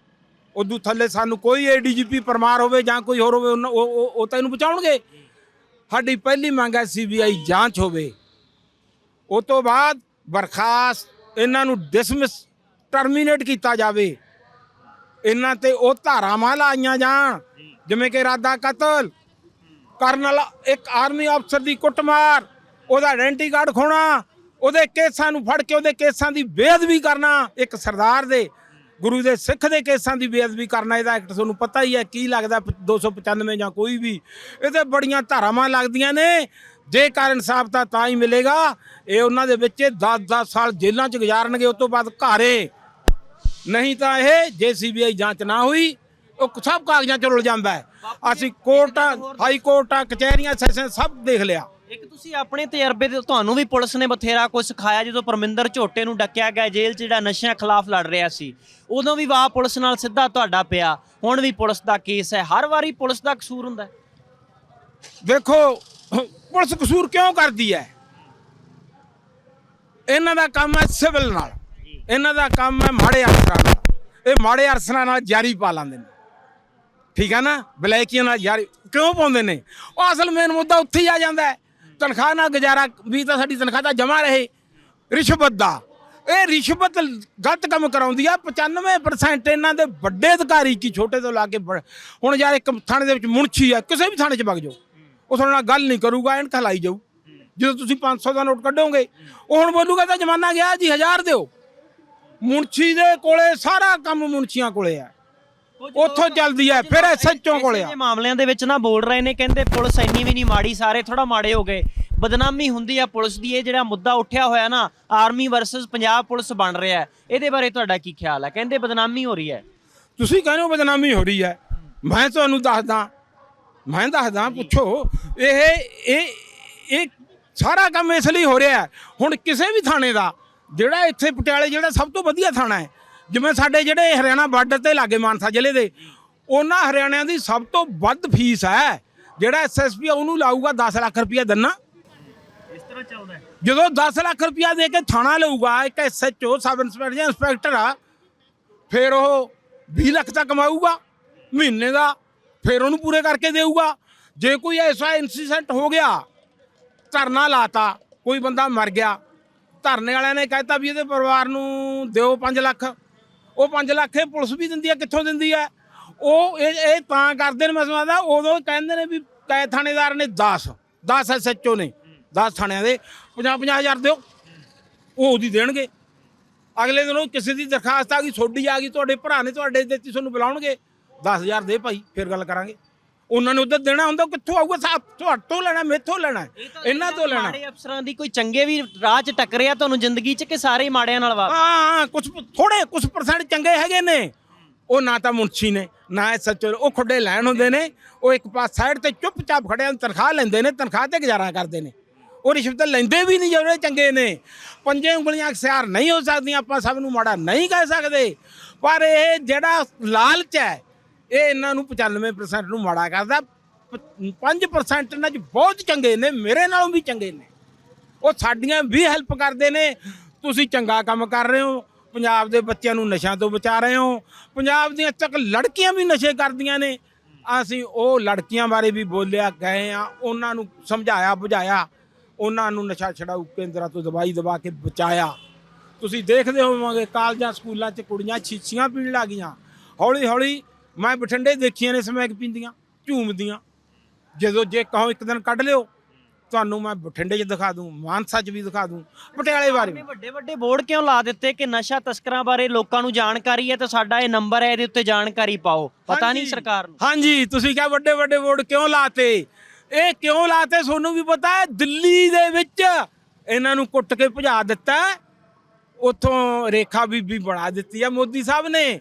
ਉਦੋਂ ਥੱਲੇ ਸਾਨੂੰ ਕੋਈ ਏਡੀਜੀਪੀ ਪਰਮਾਰ ਹੋਵੇ ਜਾਂ ਕੋਈ ਹੋਰ ਹੋਵੇ, ਉਹਨਾਂ- ਉਹ ਉਹ- ਤਾਂ ਇਹਨੂੰ ਬਚਾਉਣਗੇ। ਸਾਡੀ ਪਹਿਲੀ ਮੰਗ ਹੈ ਸੀਬੀਆਈ ਜਾਂਚ ਹੋਵੇ। ਉਹ ਤੋਂ ਬਾਅਦ ਬਰਖਾਸਤ ਇਹਨਾਂ ਨੂੰ ਡਿਸਮਿਸ ਟਰਮੀਨੇਟ ਕੀਤਾ ਜਾਵੇ। ਇਹਨਾਂ ਤੇ ਉਹ ਧਾਰਾਵਾਂ ਲਾਈਆਂ ਜਾਣ, ਜਿਵੇਂ ਕਿ ਇਰਾਦਾ ਕਤਲ ਕਰਨ ਵਾਲਾ ਇੱਕ ਆਰਮੀ ਅਫਸਰ ਦੀ ਕੁੱਟਮਾਰ, ਉਹਦਾ ਆਇਡੈਂਟੀ ਕਾਰਡ ਖੋਣਾ, ਉਹਦੇ ਕੇਸਾਂ ਨੂੰ ਫੜ ਕੇ ਉਹਦੇ ਕੇਸਾਂ ਦੀ ਬੇਅਦਬੀ ਕਰਨਾ, ਇੱਕ ਸਰਦਾਰ ਦੇ, ਗੁਰੂ ਦੇ ਸਿੱਖ ਦੇ ਕੇਸਾਂ ਦੀ ਬੇਅਦਬੀ ਕਰਨਾ, ਇਹਦਾ ਐਕਟ ਤੁਹਾਨੂੰ ਪਤਾ ਹੀ ਹੈ, ਕੀ ਲੱਗਦਾ ਪ- 295 ਜਾਂ ਕੋਈ ਵੀ। ਇਹਦੇ ਬੜੀਆਂ ਧਾਰਾਵਾਂ ਲੱਗਦੀਆਂ ਨੇ ਜੇਕਰ ਇਨਸਾਫ ਤਾਂ ਤਾਂ ਹੀ ਮਿਲੇਗਾ। ਇਹ ਉਹਨਾਂ ਦੇ ਵਿੱਚ 10-10 ਸਾਲ ਜੇਲ੍ਹਾਂ 'ਚ ਗੁਜ਼ਾਰਨਗੇ ਉਸ ਤੋਂ ਬਾਅਦ ਘਾਰੇ। ਨਹੀਂ ਤਾਂ ਇਹ ਜੇ ਸੀਬੀਆਈ ਜਾਂਚ ਨਾ ਹੋਈ ਉਹ ਸਭ ਕਾਗਜ਼ਾਂ 'ਚ ਰੁਲ ਜਾਂਦਾ ਹੈ। ਅਸੀਂ ਕੋਰਟਾਂ ਹਾਈ ਕੋਰਟਾਂ ਕਚਹਿਰੀਆਂ ਸੈਸ਼ਨ ਸਭ ਦੇਖ ਲਿਆ। ਇੱਕ ਤੁਸੀਂ ਆਪਣੇ ਤਜਰਬੇ ਦੇ ਤੁਹਾਨੂੰ ਵੀ ਪੁਲਿਸ ਨੇ ਬਥੇਰਾ ਕੁਝ ਸਿਖਾਇਆ ਜਦੋਂ ਪਰਮਿੰਦਰ ਝੋਟੇ ਨੂੰ ਡੱਕਿਆ ਗਿਆ ਜੇਲ੍ਹ 'ਚ ਜਿਹੜਾ ਨਸ਼ਿਆਂ ਖਿਲਾਫ ਲੜ ਰਿਹਾ ਸੀ। ਉਦੋਂ ਵੀ ਵਾਹ ਪੁਲਿਸ ਨਾਲ ਸਿੱਧਾ ਤੁਹਾਡਾ ਪਿਆ। ਹੁਣ ਵੀ ਪੁਲਿਸ ਦਾ ਕੇਸ ਹੈ। ਹਰ ਵਾਰੀ ਪੁਲਿਸ ਦਾ ਕਸੂਰ ਹੁੰਦਾ ਹੈ। ਦੇਖੋ ਪੁਲਿਸ ਕਸੂਰ ਕਿਉਂ ਕਰਦੀ ਹੈ? ਇਹਨਾਂ ਦਾ ਕੰਮ ਹੈ ਸਿਵਲ ਨਾਲ। ਇਹਨਾਂ ਦਾ ਕੰਮ ਹੈ ਮਾੜੇ ਅਫਸਰਾਂ ਨਾਲ। ਇਹ ਮਾੜੇ ਅਫਸਰਾਂ ਨਾਲ ਜਾਰੀ ਪਾ ਲਾਂਦੇ ਨੇ। ਠੀਕ ਹੈ ਨਾ? ਬਲੈਕੀਆਂ ਨਾਲ ਯਾਰ ਕਿਉਂ ਪਾਉਂਦੇ ਨੇ? ਉਹ ਅਸਲ ਮੇਨ ਮੁੱਦਾ ਉੱਥੇ ਹੀ ਆ ਜਾਂਦਾ ਤਨਖਾਹ ਨਾਲ ਗੁਜ਼ਾਰਾ, ਵੀ ਤਾਂ ਸਾਡੀ ਤਨਖਾਹ ਤਾਂ ਜਮਾ ਰਹੇ। ਰਿਸ਼ਵਤ ਦਾ। ਇਹ ਰਿਸ਼ਵਤ ਗਲਤ ਕੰਮ ਕਰਾਉਂਦੀ ਆ। 95% ਇਹਨਾਂ ਦੇ ਵੱਡੇ ਅਧਿਕਾਰੀ ਕੀ ਛੋਟੇ ਤੋਂ ਲਾ ਕੇ ਹੁਣ ਯਾਰ ਇੱਕ ਥਾਣੇ ਦੇ ਵਿੱਚ ਮੁਨਸ਼ੀ ਆ, ਕਿਸੇ ਵੀ ਥਾਣੇ 'ਚ ਵਗ ਜਾਓ। ਉਹ ਤੁਹਾਡੇ ਨਾਲ ਗੱਲ ਨਹੀਂ ਕਰੂਗਾ ਐਨ ਖਲਾਈ ਜਾਊ। ਜਦੋਂ ਤੁਸੀਂ 500 ਦਾ ਨੋਟ ਕੱਢੋਗੇ, ਉਹ ਹੁਣ ਬੋਲੂਗਾ ਤਾਂ ਜ਼ਮਾਨਾ ਗਿਆ ਜੀ 1000 ਦਿਓ। ਮੁਨਸ਼ੀ ਦੇ ਕੋਲੇ ਸਾਰਾ ਕੰਮ ਮੁਨਸ਼ੀਆਂ ਕੋਲੇ ਆ। ਉੱਥੋਂ ਚੱਲਦੀ ਹੈ ਫਿਰ ਐਸਐਚਓ ਕੋਲੇ ਆ ਇਹ ਮਾਮਲਿਆਂ ਦੇ ਵਿੱਚ ਨਾ ਬੋਲ ਰਹੇ ਨੇ ਕਹਿੰਦੇ ਪੁਲਿਸ ਇੰਨੀ ਵੀ ਨਹੀਂ ਮਾੜੀ ਸਾਰੇ ਥੋੜਾ ਮਾੜੇ ਹੋ ਗਏ। ਬਦਨਾਮੀ ਹੁੰਦੀ ਆ ਪੁਲਿਸ ਦੀ ਇਹ ਜਿਹੜਾ ਮੁੱਦਾ ਉੱਠਿਆ ਹੋਇਆ ਨਾ ਆਰਮੀ ਵਰਸਸ ਪੰਜਾਬ ਪੁਲਿਸ ਬਣ ਰਿਹਾ ਹੈ। ਇਹਦੇ ਬਾਰੇ ਤੁਹਾਡਾ ਕੀ ਖਿਆਲ ਹੈ? ਕਹਿੰਦੇ ਬਦਨਾਮੀ ਹੋ ਰਹੀ ਹੈ। ਤੁਸੀਂ ਕਹਿੰਦੇ ਹੋ ਬਦਨਾਮੀ ਹੋ ਰਹੀ ਹੈ। ਮੈਂ ਤੁਹਾਨੂੰ ਦੱਸਦਾ ਮੈਂ ਦੱਸਦਾ ਪੁੱਛੋ ਇਹ ਇਹ ਇਹ ਸਾਰਾ ਕੰਮ ਇਸ ਲਈ ਹੋ ਰਿਹਾ। ਹੁਣ ਕਿਸੇ ਵੀ ਥਾਣੇ ਦਾ ਜਿਹੜਾ ਇੱਥੇ ਪਟਿਆਲੇ ਜਿਹੜਾ ਸਭ ਤੋਂ ਵਧੀਆ ਥਾਣਾ ਹੈ ਜਿਵੇਂ ਸਾਡੇ ਜਿਹੜੇ ਹਰਿਆਣਾ ਬਾਰਡਰ ਤੇ ਲਾਗੇ ਮਾਨਸਾ ਜ਼ਿਲ੍ਹੇ ਦੇ ਉਹਨਾਂ ਹਰਿਆਣਿਆਂ ਦੀ ਸਭ ਤੋਂ ਵੱਧ ਫੀਸ ਹੈ ਜਿਹੜਾ ਐਸਐਸਪੀ ਉਹਨੂੰ ਲਾਊਗਾ 10 ਲੱਖ ਰੁਪਇਆ ਦਿਨਾ। ਇਸ ਤਰ੍ਹਾਂ ਚੱਲਦਾ ਹੈ। ਜਦੋਂ 10 ਲੱਖ ਰੁਪਇਆ ਦੇ ਕੇ ਥਾਣਾ ਲਊਗਾ ਇੱਕ ਐਸਐਚਓ ਸਬ ਇੰਸਪੈਕਟਰ ਜਾਂ ਇੰਸਪੈਕਟਰ ਆ ਫਿਰ ਉਹ 20 ਲੱਖ ਤੱਕ ਕਮਾਊਗਾ ਮਹੀਨੇ ਦਾ ਫਿਰ ਉਹਨੂੰ ਪੂਰੇ ਕਰਕੇ ਦੇਊਗਾ। ਜੇ ਕੋਈ ਐਸਾ ਇਨਸੀਡੈਂਟ ਹੋ ਗਿਆ ਧਰਨਾ ਲਾਤਾ ਕੋਈ ਬੰਦਾ ਮਰ ਗਿਆ ਧਰਨੇ ਵਾਲਿਆਂ ਨੇ ਕਹਿਤਾ ਵੀ ਇਹਦੇ ਪਰਿਵਾਰ ਨੂੰ ਦਿਓ 5 ਲੱਖ। ਉਹ 5 ਲੱਖ ਇਹ ਪੁਲਿਸ ਵੀ ਦਿੰਦੀ ਹੈ ਕਿੱਥੋਂ ਦਿੰਦੀ ਹੈ ਉਹ ਇਹ ਇਹ ਤਾਂ ਕਰਦੇ ਨੇ ਮੈਂ ਸਮਝਦਾ ਉਦੋਂ ਕਹਿੰਦੇ ਨੇ ਵੀ ਕੈ ਥਾਣੇਦਾਰ ਨੇ 10 10 ਐਸਐਚਓ ਨੇ 10 ਥਾਣਿਆਂ ਦੇ 50 50 ਹਜ਼ਾਰ ਦਿਓ, ਉਹ ਉਹਦੀ ਦੇਣਗੇ। ਅਗਲੇ ਦਿਨ ਉਹ ਕਿਸੇ ਦੀ ਦਰਖਾਸਤ ਆ ਗਈ ਛੋਡੀ ਆ ਗਈ, ਤੁਹਾਡੇ ਭਰਾ ਨੇ ਤੁਹਾਡੇ ਦਿੱਤੀ, ਤੁਹਾਨੂੰ ਬੁਲਾਉਣਗੇ 10000 ਦੇ ਭਾਈ, ਫਿਰ ਗੱਲ ਕਰਾਂਗੇ। ਉਹਨਾਂ ਨੇ ਉਧਰ ਦੇਣਾ ਹੁੰਦਾ ਕਿੱਥੋਂ ਆਊਗਾ? ਸਾਹ ਤੁਹਾਡੇ ਤੋਂ ਲੈਣਾ ਮੇਥੋਂ ਲੈਣਾ। ਇਹਨਾਂ ਤੋਂ ਲੈਣਾ। ਮਾੜੇ ਅਫਸਰਾਂ ਦੀ ਕੋਈ ਚੰਗੇ ਵੀ ਰਾਹ 'ਚ ਟੱਕਰਿਆ ਤੁਹਾਨੂੰ ਜ਼ਿੰਦਗੀ 'ਚ ਕਿ ਸਾਰੇ ਮਾੜਿਆਂ ਨਾਲ ਵਾ ਹਾਂ ਕੁਝ ਥੋੜੇ ਕੁਝ ਪਰਸੈਂਟ ਚੰਗੇ ਹੈਗੇ ਨੇ। ਉਹ ਨਾ ਤਾਂ ਮੁਨਸ਼ੀ ਨੇ ਨਾ ਇਹ ਸੱਚੋ ਉਹ ਖੁੱਡੇ ਲੈਣ ਹੁੰਦੇ ਨੇ ਉਹ ਇੱਕ ਪਾਸ ਸਾਈਡ ਤੇ ਚੁੱਪਚਾਪ ਖੜਿਆਂ ਨੂੰ ਤਨਖਾਹ ਲੈਂਦੇ ਨੇ ਤਨਖਾਹ ਤੇ ਗੁਜ਼ਾਰਾ ਕਰਦੇ ਨੇ। ਉਹ ਰਿਸ਼ਵਤ ਲੈਂਦੇ ਵੀ ਨਹੀਂ ਜਿਹੜੇ ਚੰਗੇ ਨੇ। ਪੰਜੇ ਉਂਗਲੀਆਂ ਅਖਸਿਆਰ ਨਹੀਂ ਹੋ ਸਕਦੀਆਂ ਆਪਾਂ ਸਭ ਨੂੰ ਮਾੜਾ ਨਹੀਂ ਕਹਿ ਸਕਦੇ। ਪਰ ਇਹ ਜਿਹੜਾ ਲਾਲਚ ਹੈ ਇਹ ਇਹਨਾਂ ਨੂੰ 95% ਨੂੰ ਮਾੜਾ ਕਰਦਾ। 5% ਇਹਨਾਂ 'ਚ ਬਹੁਤ ਚੰਗੇ ਨੇ, ਮੇਰੇ ਨਾਲੋਂ ਵੀ ਚੰਗੇ ਨੇ। ਉਹ ਸਾਡੀਆਂ ਵੀ ਹੈਲਪ ਕਰਦੇ ਨੇ। ਤੁਸੀਂ ਚੰਗਾ ਕੰਮ ਕਰ ਰਹੇ ਹੋ। ਪੰਜਾਬ ਦੇ ਬੱਚਿਆਂ ਨੂੰ ਨਸ਼ਿਆਂ ਤੋਂ ਬਚਾ ਰਹੇ ਹੋ। ਪੰਜਾਬ ਦੀਆਂ ਤੱਕ ਲੜਕੀਆਂ ਵੀ ਨਸ਼ੇ ਕਰਦੀਆਂ ਨੇ। ਅਸੀਂ ਉਹ ਲੜਕੀਆਂ ਬਾਰੇ ਵੀ ਬੋਲਿਆ, ਗਏ ਆ। ਉਹਨਾਂ ਨੂੰ ਸਮਝਾਇਆ, ਬੁਝਾਇਆ। ਉਹਨਾਂ ਨੂੰ ਨਸ਼ਾ ਛਡਾਊ ਕੇਂਦਰਾਂ ਤੋਂ ਦਵਾਈ ਦਵਾ ਕੇ ਬਚਾਇਆ। ਤੁਸੀਂ ਦੇਖਦੇ ਹੋਵੋਗੇ, ਕਾਲਜਾਂ, ਸਕੂਲਾਂ 'ਚ ਕੁੜੀਆਂ ਛੀਛੀਆਂ ਪੀਣ ਲੱਗੀਆਂ। ਹੌਲੀ ਹੌਲੀ ਮੈਂ ਬਠਿੰਡੇ ਦੇਖੀਆਂ ਨੇ ਸਮੈਕ ਪੀਂਦੀਆਂ ਝੂਮਦੀਆਂ ਜਦੋਂ ਜੇ ਕਹੋ ਇੱਕ ਦਿਨ ਕੱਢ ਲਿਓ ਤੁਹਾਨੂੰ ਮੈਂ ਬਠਿੰਡੇ 'ਚ ਦਿਖਾ ਦੂੰ ਮਾਨਸਾ 'ਚ ਵੀ ਦਿਖਾ ਦੂੰ ਪਟਿਆਲੇ ਬਾਰੇ ਵੀ। ਵੱਡੇ ਵੱਡੇ ਬੋਰਡ ਕਿਉਂ ਲਾ ਦਿੱਤੇ ਕਿ ਨਸ਼ਾ ਤਸਕਰਾਂ ਬਾਰੇ ਲੋਕਾਂ ਨੂੰ ਜਾਣਕਾਰੀ ਹੈ ਤਾਂ ਸਾਡਾ ਇਹ ਨੰਬਰ ਹੈ ਇਹਦੇ ਉੱਤੇ ਜਾਣਕਾਰੀ ਪਾਓ ਪਤਾ ਨਹੀਂ ਹਾਂਜੀ। ਸਰਕਾਰ ਨੂੰ ਹਾਂਜੀ ਤੁਸੀਂ ਕਿਹਾ ਵੱਡੇ ਵੱਡੇ ਬੋਰਡ ਕਿਉਂ ਲਾਤੇ ਇਹ ਕਿਉਂ ਲਾਤੇ ਤੁਹਾਨੂੰ ਵੀ ਪਤਾ ਹੈ ਦਿੱਲੀ ਦੇ ਵਿੱਚ ਇਹਨਾਂ ਨੂੰ ਕੁੱਟ ਕੇ ਭਜਾ ਦਿੱਤਾ ਹੈ। ਉੱਥੋਂ ਰੇਖਾ ਬੀਬੀ ਬਣਾ ਦਿੱਤੀ ਹੈ ਮੋਦੀ ਸਾਹਿਬ ਨੇ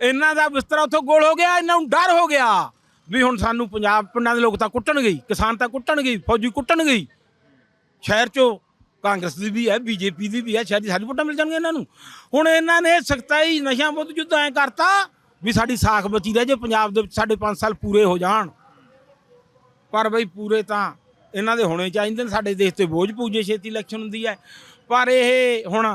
ਇਹਨਾਂ ਦਾ ਬਿਸਤਰਾ ਉੱਥੋਂ ਗੋਲ ਹੋ ਗਿਆ, ਇਹਨਾਂ ਨੂੰ ਡਰ ਹੋ ਗਿਆ ਵੀ ਹੁਣ ਸਾਨੂੰ ਪੰਜਾਬ, ਪਿੰਡਾਂ ਦੇ ਲੋਕ ਤਾਂ ਕੁੱਟਣਗੇ ਹੀ ਕਿਸਾਨ ਤਾਂ ਕੁੱਟਣਗੇ ਹੀ ਫੌਜੀ ਕੁੱਟਣਗੇ ਹੀ ਸ਼ਹਿਰ ਚੋਂ ਕਾਂਗਰਸ ਦੀ ਵੀ ਹੈ, ਬੀਜੇਪੀ ਦੀ ਵੀ ਹੈ, ਸ਼ਹਿਰ ਦੀ ਸਾਡੀ ਵੋਟਾਂ ਮਿਲ ਜਾਣਗੀਆਂ ਇਹਨਾਂ ਨੂੰ। ਹੁਣ ਇਹਨਾਂ ਨੇ ਸਖਤਾਈ ਨਸ਼ਿਆਂ ਵਿਰੁੱਧ ਯੁੱਧ ਐ ਕਰਤਾ ਵੀ ਸਾਡੀ ਸਾਖ ਬਚੀ ਰਹਿ ਜੇ, ਪੰਜਾਬ ਦੇ ਵਿੱਚ ਸਾਡੇ 5 ਸਾਲ ਪੂਰੇ ਹੋ ਜਾਣ। ਪਰ ਬਈ ਪੂਰੇ ਤਾਂ ਇਹਨਾਂ ਦੇ ਹੋਣੇ ਚਾਹੀਦੇ ਨੇ, ਸਾਡੇ ਦੇਸ਼ ਤੇ ਬੋਝ ਪੂਜੇ ਛੇਤੀ ਇਲੈਕਸ਼ਨ ਹੁੰਦੀ ਹੈ। ਪਰ ਇਹ ਹੁਣ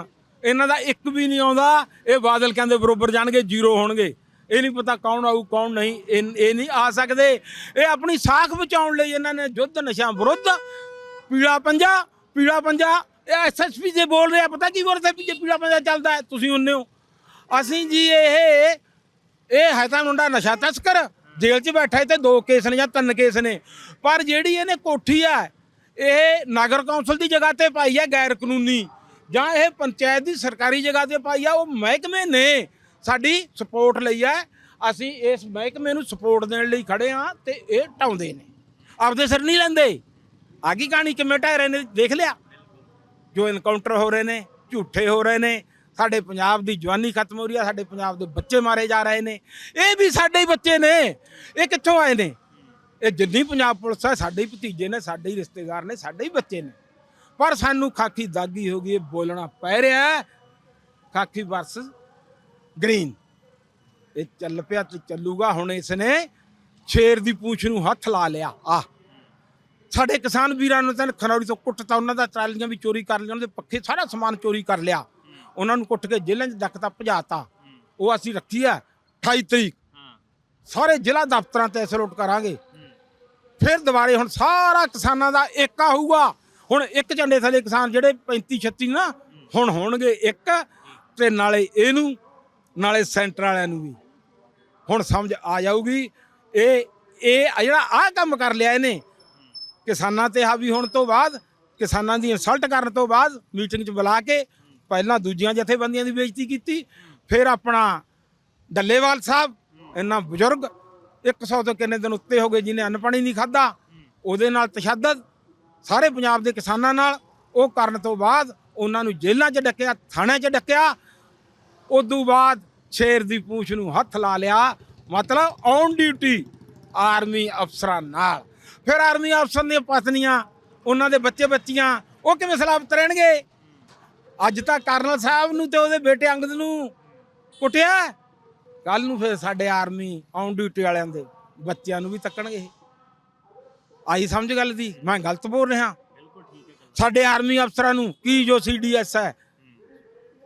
ਇਹਨਾਂ ਦਾ ਇੱਕ ਵੀ ਨਹੀਂ ਆਉਂਦਾ। ਇਹ ਬਾਦਲ ਕਹਿੰਦੇ ਬਰੋਬਰ ਜਾਣਗੇ, ਜ਼ੀਰੋ ਹੋਣਗੇ। ਇਹ ਨਹੀਂ ਪਤਾ ਕੌਣ ਆਊ, ਕੌਣ ਨਹੀਂ। ਇਹ ਇਹ ਨਹੀਂ ਆ ਸਕਦੇ। ਇਹ ਆਪਣੀ ਸਾਖ ਬਚਾਉਣ ਲਈ ਇਹਨਾਂ ਨੇ ਯੁੱਧ ਨਸ਼ਾ ਵਿਰੁੱਧ ਪੀੜਾ ਪੰਜਾ ਪੀੜਾ ਪੰਜਾ, ਇਹ ਐਸਐਸਪੀ ਦੇ ਬੋਲ ਰਿਹਾ। ਪਤਾ ਕੀ ਬੋਲਦਾ ਵੀ ਜੇ ਪੀਲਾ ਪੰਜਾ ਚੱਲਦਾ ਤੁਸੀਂ ਹੁੰਨੇ ਹੋ। ਅਸੀਂ ਜੀ ਇਹ ਇਹ ਹੈ ਤਾਂ ਮੁੰਡਾ ਨਸ਼ਾ ਤਸਕਰ। ਜੇਲ੍ਹ 'ਚ ਬੈਠਾ ਹੈ ਤੇ ਦੋ ਕੇਸ ਨੇ ਜਾਂ ਤਿੰਨ ਕੇਸ ਨੇ। ਪਰ ਜਿਹੜੀ ਇਹਨੇ ਕੋਠੀ ਆ ਇਹ ਨਗਰ ਕੌਂਸਲ ਦੀ ਜਗ੍ਹਾ ਤੇ ਪਾਈ ਹੈ ਗੈਰ ਕਾਨੂੰਨੀ। ਜਾਂ ਇਹ ਪੰਚਾਇਤ ਦੀ ਸਰਕਾਰੀ ਜਗ੍ਹਾ ਤੇ ਪਾਈ ਆ, ਉਹ ਮਹਿਕਮੇ ਨੇ ਸਾਡੀ ਸਪੋਰਟ ਲਈ ਹੈ ਅਸੀਂ ਇਸ ਮਹਿਕਮੇ ਨੂੰ ਸਪੋਰਟ ਦੇਣ ਲਈ ਖੜੇ ਆ ਤੇ ਇਹ ਟਾਉਂਦੇ ਨੇ। ਆਪਦੇ ਸਿਰ ਨਹੀਂ ਲੈਂਦੇ। ਆਗੀ ਕਹਾਣੀ, ਕਿਵੇਂ ਢਹਿ ਰਹੇ ਨੇ? ਦੇਖ ਲਿਆ। ਜੋ ਇਨਕਾਊਂਟਰ ਹੋ ਰਹੇ ਨੇ, ਝੂਠੇ ਹੋ ਰਹੇ ਨੇ, ਸਾਡੇ ਪੰਜਾਬ ਦੀ ਜਵਾਨੀ ਖਤਮ ਹੋ ਰਹੀ ਹੈ ਸਾਡੇ ਪੰਜਾਬ ਦੇ ਬੱਚੇ ਮਾਰੇ ਜਾ ਰਹੇ ਨੇ। ਇਹ ਵੀ ਸਾਡੇ ਹੀ ਬੱਚੇ ਨੇ। ਇਹ ਕਿੱਥੋਂ ਆਏ ਨੇ? ਇਹ ਜਿੰਨੀ ਪੰਜਾਬ ਪੁਲਿਸ ਹੈ ਸਾਡੇ ਹੀ ਭਤੀਜੇ ਨੇ, ਸਾਡੇ ਹੀ ਰਿਸ਼ਤੇਦਾਰ ਨੇ, ਸਾਡੇ ਹੀ ਬੱਚੇ ਨੇ। ਪਰ ਸਾਨੂੰ ਖਾਕੀ ਦਾਗੀ ਹੋ ਗਈ ਇਹ ਬੋਲਣਾ ਪੈ ਰਿਹਾ। ਖਾਕੀ ਵਰਸਸ ਗ੍ਰੀਨ ਇਹ ਚੱਲ ਪਿਆ ਤੇ ਚੱਲੂਗਾ ਹੁਣ ਇਸ ਨੇ ਸ਼ੇਰ ਦੀ ਪੂੰਛ ਨੂੰ ਹੱਥ ਲਾ ਲਿਆ। ਆ ਸਾਡੇ ਕਿਸਾਨ ਵੀਰਾਂ ਨੂੰ ਤਾਂ ਖਨੌਰੀ ਤੋਂ ਕੁੱਟਤਾ ਉਹਨਾਂ ਦਾ ਟਰਾਲੀਆਂ ਵੀ ਚੋਰੀ ਕਰ ਲਿਆ ਉਹਨਾਂ ਦੇ ਪੱਖੇ ਸਾਰਾ ਸਮਾਨ ਚੋਰੀ ਕਰ ਲਿਆ। ਉਹਨਾਂ ਨੂੰ ਕੁੱਟ ਕੇ ਜੇਲ੍ਹਾਂ 'ਚ ਡੱਕਤਾ ਭਜਾਤਾ। ਉਹ ਅਸੀਂ ਰੱਖੀ ਆ 28 ਤਰੀਕ। ਸਾਰੇ ਜ਼ਿਲ੍ਹਾ ਦਫ਼ਤਰਾਂ ਤੇ ਸਲੂਟ ਕਰਾਂਗੇ। ਫਿਰ ਦੁਬਾਰੇ ਹੁਣ ਸਾਰਾ ਕਿਸਾਨਾਂ ਦਾ ਏਕਾ ਹੋਊਗਾ। ਹੁਣ ਇੱਕ ਝੰਡੇ ਥੱਲੇ ਕਿਸਾਨ ਜਿਹੜੇ 35 36 ਨਾ, ਹੁਣ ਹੋਣਗੇ ਇੱਕ ਤੇ ਨਾਲੇ ਇਹਨੂੰ, ਨਾਲੇ ਸੈਂਟਰ ਵਾਲਿਆਂ ਨੂੰ ਵੀ। ਹੁਣ ਸਮਝ ਆ ਜਾਊਗੀ, ਇਹ ਇਹ ਜਿਹੜਾ ਆਹ ਕੰਮ ਕਰ ਲਿਆ ਇਹਨੇ, ਕਿਸਾਨਾਂ ਤੇ ਹਾਵੀ ਹੋਣ ਤੋਂ ਬਾਅਦ, ਕਿਸਾਨਾਂ ਦੀ ਇਨਸਲਟ ਕਰਨ ਤੋਂ ਬਾਅਦ ਮੀਟਿੰਗ 'ਚ ਬੁਲਾ ਕੇ ਪਹਿਲਾਂ ਦੂਜੀਆਂ ਜਥੇਬੰਦੀਆਂ ਦੀ ਬੇਇੱਜ਼ਤੀ ਕੀਤੀ, ਫਿਰ ਆਪਣਾ ਡੱਲੇਵਾਲ ਸਾਹਿਬ, ਇੰਨਾ ਬਜ਼ੁਰਗ 100 ਤੋਂ ਕਿੰਨੇ ਦਿਨ ਉੱਤੇ ਹੋ ਗਏ ਜਿਹਨੇ ਅੰਨ ਪਾਣੀ ਨਹੀਂ ਖਾਦਾ ਉਹਦੇ ਨਾਲ ਤਸ਼ੱਦਦ ਸਾਰੇ ਪੰਜਾਬ ਦੇ ਕਿਸਾਨਾਂ ਨਾਲ ਉਹ ਕਰਨ ਤੋਂ ਬਾਅਦ ਉਹਨਾਂ ਨੂੰ ਜੇਲ੍ਹਾਂ 'ਚ ਡੱਕਿਆ, ਥਾਣਿਆਂ 'ਚ ਡੱਕਿਆ। ਉਦੋਂ ਬਾਅਦ ਸ਼ੇਰ ਦੀ ਪੂਛ ਨੂੰ ਹੱਥ ਲਾ ਲਿਆ। ਮਤਲਬ ਔਨ ਡਿਊਟੀ ਆਰਮੀ ਅਫਸਰਾਂ ਨਾਲ। ਫਿਰ ਆਰਮੀ ਅਫਸਰ ਦੀਆਂ ਪਤਨੀਆਂ, ਉਹਨਾਂ ਦੇ ਬੱਚੇ ਬੱਚੀਆਂ, ਉਹ ਕਿਵੇਂ ਸਲਾਮਤ ਰਹਿਣਗੇ? ਅੱਜ ਤਾਂ ਕਰਨਲ ਸਾਹਿਬ ਨੂੰ ਤੇ ਉਹਦੇ ਬੇਟੇ ਅੰਗਦ ਨੂੰ ਕੁੱਟਿਆ। ਕੱਲ ਨੂੰ ਫਿਰ ਸਾਡੇ ਆਰਮੀ ਔਨ ਡਿਊਟੀ ਵਾਲਿਆਂ ਦੇ ਬੱਚਿਆਂ ਨੂੰ ਵੀ ਤੱਕਣਗੇ। ਆਈ ਸਮਝ ਗੱਲ ਦੀ? ਮੈਂ ਗਲਤ ਬੋਲ ਰਿਹਾ। ਸਾਡੇ ਆਰਮੀ ਅਫਸਰਾਂ ਨੂੰ ਕੀ ਜੋ ਸੀਡੀਐਸ ਹੈ?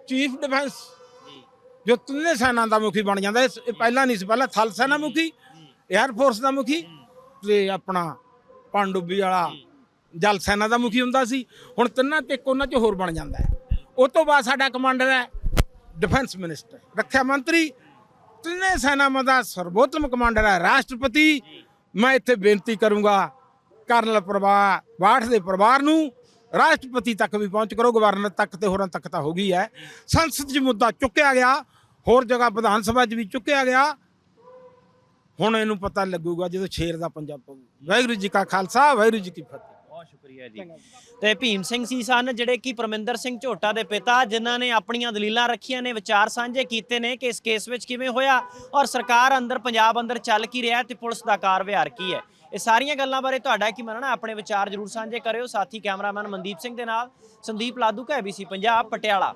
ਚੀਫ ਡਿਫੈਂਸ ਜੋ ਤਿੰਨੇ ਸੈਨਾ ਦਾ ਮੁਖੀ ਬਣ ਜਾਂਦਾ। ਇਹ ਪਹਿਲਾਂ ਨਹੀਂ ਸੀ, ਪਹਿਲਾਂ ਥਲ ਸੈਨਾ ਮੁਖੀ 에ਅਰ ਫੋਰਸ ਦਾ ਮੁਖੀ ਤੇ ਆਪਣਾ ਪਣਡੁੱਬੀ ਵਾਲਾ ਜਲ ਸੈਨਾ ਦਾ ਮੁਖੀ ਹੁੰਦਾ ਸੀ। ਹੁਣ ਤਿੰਨਾਂ ਤੇ ਇੱਕ ਉਹਨਾਂ ਚ ਹੋਰ ਬਣ ਜਾਂਦਾ ਹੈ। ਉਹ ਤੋਂ ਬਾਅਦ ਸਾਡਾ ਕਮਾਂਡਰ ਹੈ ਡਿਫੈਂਸ ਮਿਨਿਸਟਰ ਰੱਖਿਆ ਮੰਤਰੀ। ਤਿੰਨੇ ਸੈਨਾਵਾਂ ਦਾ ਸਰਵੋਤਮ ਕਮਾਂਡਰ ਹੈ। ਰਾਸ਼ਟਰਪਤੀ। ਮੈਂ ਇੱਥੇ ਬੇਨਤੀ ਕਰੂੰਗਾ ਕਰਨਲ ਪਰਿਵਾਰ ਬਾਠ ਦੇ ਪਰਿਵਾਰ ਨੂੰ ਰਾਸ਼ਟਰਪਤੀ ਤੱਕ ਵੀ ਪਹੁੰਚ ਕਰੋ, ਗਵਰਨਰ ਤੱਕ ਤੇ ਹੋਰਾਂ ਤੱਕ ਤਾਂ ਹੋ ਗਈ ਹੈ। ਸੰਸਦ 'ਚ ਮੁੱਦਾ ਚੁੱਕਿਆ ਗਿਆ, ਹੋਰ ਜਗ੍ਹਾ ਵਿਧਾਨ ਸਭਾ 'ਚ ਵੀ ਚੁੱਕਿਆ ਗਿਆ। ਹੁਣ ਇਹਨੂੰ ਪਤਾ ਲੱਗੂਗਾ ਜਦੋਂ ਸ਼ੇਰ ਦਾ ਪੰਜਾਬ ਪਊ। ਵਾਹਿਗੁਰੂ ਜੀ ਕਾ ਖਾਲਸਾ, ਵਾਹਿਗੁਰੂ ਜੀ ਕੀ ਫਤਿਹ। ਬਹੁਤ ਸ਼ੁਕਰੀਆ ਜੀ। ਤੇ ਭੀਮ ਸਿੰਘ ਸੀ ਸਨ, ਜਿਹੜੇ ਕਿ ਪਰਮਿੰਦਰ ਸਿੰਘ ਝੋਟਾ ਦੇ ਪਿਤਾ, ਜਿਨ੍ਹਾਂ ਨੇ ਆਪਣੀਆਂ ਦਲੀਲਾਂ ਰੱਖੀਆਂ ਨੇ, ਵਿਚਾਰ ਸਾਂਝੇ ਕੀਤੇ ਨੇ ਕਿ ਇਸ ਕੇਸ ਵਿੱਚ ਕਿਵੇਂ ਹੋਇਆ ਔਰ ਸਰਕਾਰ ਅੰਦਰ, ਪੰਜਾਬ ਅੰਦਰ ਚੱਲ ਕੀ ਰਿਹਾ ਤੇ ਪੁਲਿਸ ਦਾ ਕਾਰ ਵਿਹਾਰ ਕੀ ਹੈ। ਇਹ ਸਾਰੀਆਂ ਗੱਲਾਂ ਬਾਰੇ ਤੁਹਾਡਾ ਕੀ ਮੰਨਣਾ? ਆਪਣੇ ਵਿਚਾਰ ਜਰੂਰ ਸਾਂਝੇ ਕਰਿਓ। ਸਾਥੀ ਕੈਮਰਾਮੈਨ ਮਨਦੀਪ ਸਿੰਘ ਦੇ ਨਾਲ ਸੰਦੀਪ ਲਾਧੂ ਕਾ ਸੀ ਪੰਜਾਬ, ਪਟਿਆਲਾ।